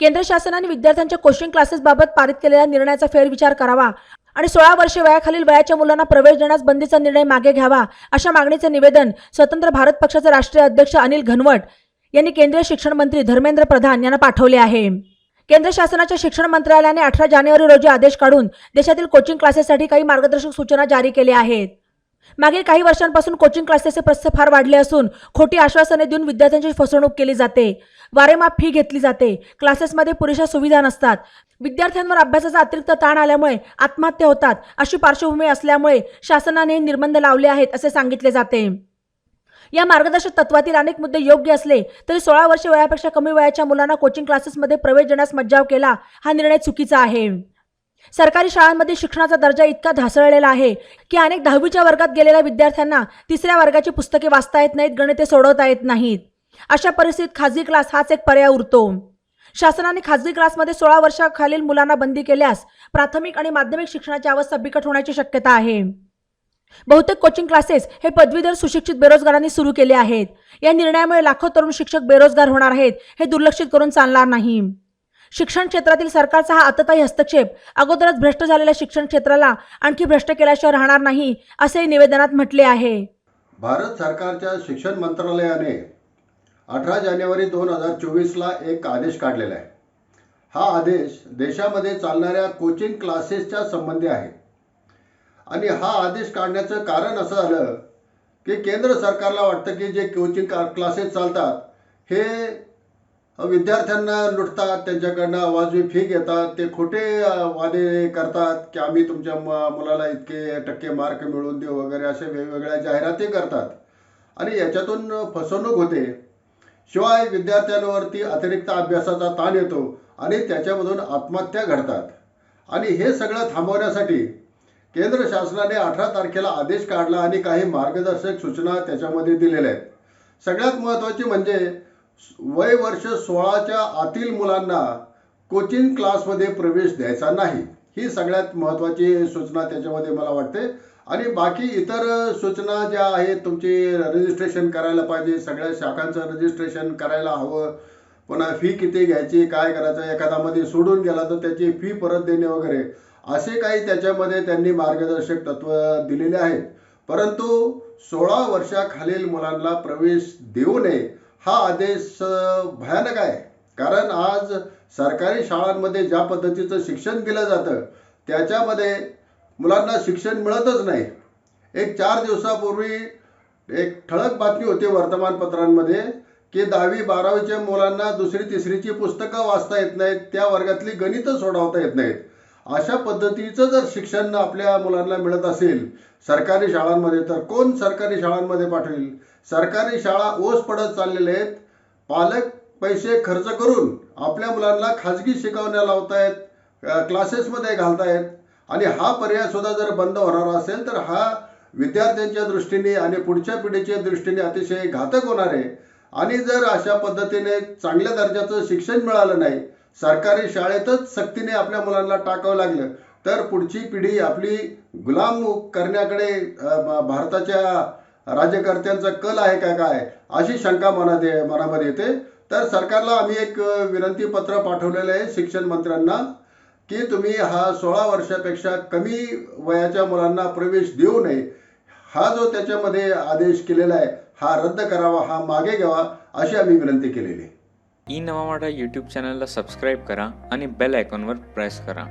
केंद्र शासनाने विद्यार्थ्यांच्या कोचिंग क्लासेसबाबत पारित केलेल्या निर्णयाचा फेरविचार करावा आणि सोळा वर्षे वयाखालील वयाच्या मुलांना प्रवेश देण्यास बंदीचा निर्णय मागे घ्यावा अशा मागणीचे निवेदन स्वतंत्र भारत पक्षाचे राष्ट्रीय अध्यक्ष अनिल घनवट यांनी केंद्रीय शिक्षण मंत्री धर्मेंद्र प्रधान यांना पाठवले आहे. केंद्र शासनाच्या शिक्षण मंत्रालयाने अठरा जानेवारी रोजी आदेश काढून देशातील कोचिंग क्लासेससाठी काही मार्गदर्शक सूचना जारी केल्या आहेत. मागील काही वर्षांपासून कोचिंग क्लासेसचे प्रस्थ फार वाढले असून खोटी आश्वासने देऊन विद्यार्थ्यांची फसवणूक केली जाते. वारेमाप फी घेतली जाते. क्लासेसमध्ये पुरेशा सुविधा नसतात. विद्यार्थ्यांवर अभ्यासाचा अतिरिक्त ताण आल्यामुळे आत्महत्या होतात. अशी पार्श्वभूमी असल्यामुळे शासनाने निर्बंध लावले आहेत असे सांगितले जाते. या मार्गदर्शक तत्वातील अनेक मुद्दे योग्य असले तरी सोळा वर्षे वयापेक्षा कमी वयाच्या मुलांना कोचिंग क्लासेसमध्ये प्रवेश देण्यास मज्जाव केला हा निर्णय चुकीचा आहे. सरकारी शाळांमध्ये शिक्षणाचा दर्जा इतका ढासळलेला आहे की अनेक दहावीच्या वर्गात गेलेल्या विद्यार्थ्यांना तिसऱ्या वर्गाची पुस्तके वाचता येत नाहीत गणिते सोडवता येत नाहीत. अशा परिस्थितीत खाजगी क्लास हाच एक पर्याय उरतो. शासनाने खाजगी क्लासमध्ये सोळा वर्षाखालील मुलांना बंदी केल्यास प्राथमिक आणि माध्यमिक शिक्षणाची अवस्था बिकट होण्याची शक्यता आहे. बहुतेक कोचिंग क्लासेस हे पदवीधर सुशिक्षित बेरोजगारांनी सुरू केले आहेत. या निर्णयामुळे लाखो तरुण शिक्षक बेरोजगार होणार आहेत हे दुर्लक्षित करून चालणार नाही. शिक्षण क्षेत्रातील सरकारचा हा आतताई हस्तक्षेप. अगोदरच भ्रष्ट झालेल्या शिक्षण क्षेत्राला आणखी भ्रष्ट केल्याशिवाय राहणार नाही असे निवेदनात म्हटले आहे. भारत सरकारच्या शिक्षण मंत्रालयाने अठरा जानेवारी दोन हजार चोवीसला एक आदेश काढलेला आहे. हा आदेश देशामध्ये चालणाऱ्या कोचिंग क्लासेसच्या संबंधी आहे. आणि हा आदेश काढण्याचं कारण असं झालं की केंद्र सरकारला वाटतं की जे कोचिंग क्लासेस चालतात हे विद्यार्थ्यांना लुटतात त्यांच्याकडनं वाजवी फी घेतात ते खोटे वादे करतात की आम्ही तुमच्या मुलाला इतके टक्के मार्क मिळवून देऊ वगैरे असे वेगवेगळ्या जाहिराती करतात. आणि याच्यातून फसवणूक होते. शिवाय विद्यार्थ्यांवरती अतिरिक्त अभ्यासाचा ताण येतो आणि त्याच्यामधून आत्महत्या घडतात. आणि हे सगळं थांबवण्यासाठी केंद्र शासनाने अठरा तारखेला आदेश काढला आणि काही मार्गदर्शक सूचना त्याच्यामध्ये दिलेल्या आहेत. सगळ्यात महत्त्वाची म्हणजे वय वर्ष सोळाच्या आतील मुलांना कोचिंग क्लासमध्ये प्रवेश द्यायचा नाही. ही सगळ्यात महत्त्वाची सूचना त्याच्यामध्ये मला वाटते. आणि बाकी इतर सूचना ज्या आहेत तुमची रजिस्ट्रेशन करायला पाहिजे. सगळ्या शाखांचं रजिस्ट्रेशन करायला हवं. पुन्हा फी किती घ्यायची काय करायचं एखादामध्ये सोडून गेला तर त्याची फी परत देणे वगैरे. असे काही त्याच्यामध्ये त्यांनी मार्गदर्शक तत्व दिलेले आहेत. परंतु सोळा वर्षाखालील मुलांना प्रवेश देऊ नये हा आदेश भयानक आहे. कारण आज सरकारी शाळांमध्ये ज्या पद्धतीचं शिक्षण दिलं जातं त्याच्यामध्ये मुलांना शिक्षण मिळतच नाही. एक चार दिवसापूर्वी एक ठळक बातमी होती वर्तमानपत्रांमध्ये की दहावी बारावीच्या मुलांना दुसरी तिसरीची पुस्तकं वाचता येत नाहीत त्या वर्गातली गणितं सोडवता येत नाहीत. अशा पद्धतीचं जर शिक्षण आपल्या मुलांना मिळत असेल सरकारी शाळांमध्ये तर कोण सरकारी शाळांमध्ये पाठवेल? सरकारी शाळा ओस पडत चाललेले आहेत. पालक पैसे खर्च करून आपल्या मुलांना खाजगी शिकवण्या लावतायत क्लासेसमध्ये घालतायत. आणि हा पर्याय सुद्धा जर बंद होणार असेल तर हा विद्यार्थ्यांच्या दृष्टीने आणि पुढच्या पिढीच्या दृष्टीने अतिशय घातक होणार आहे. आणि जर अशा पद्धतीने चांगल्या दर्जाचं शिक्षण मिळालं नाही सरकारी शाळेतच सक्तीने आपल्या मुलांना टाकावं लागलं तर पुढची पिढी आपली गुलाम करण्याकडे भारताच्या राज्यकर्त्यांचा कल आहे का काय अशी शंका मनात मनामध्ये येते. तर सरकारला आम्ही एक विनंती पत्र पाठवलेलं आहे शिक्षण मंत्र्यांना की तुम्ही हा सोळा वर्षापेक्षा कमी वयाच्या मुलांना प्रवेश देऊ नये. हा जो त्याच्यामध्ये आदेश केलेला आहे हा रद्द करावा हा मागे घ्यावा अशी आम्ही विनंती केलेली आहे. ई नवा मराठा यूट्यूब चॅनलला सबस्क्राईब करा आणि बेल आयकॉनवर प्रेस करा.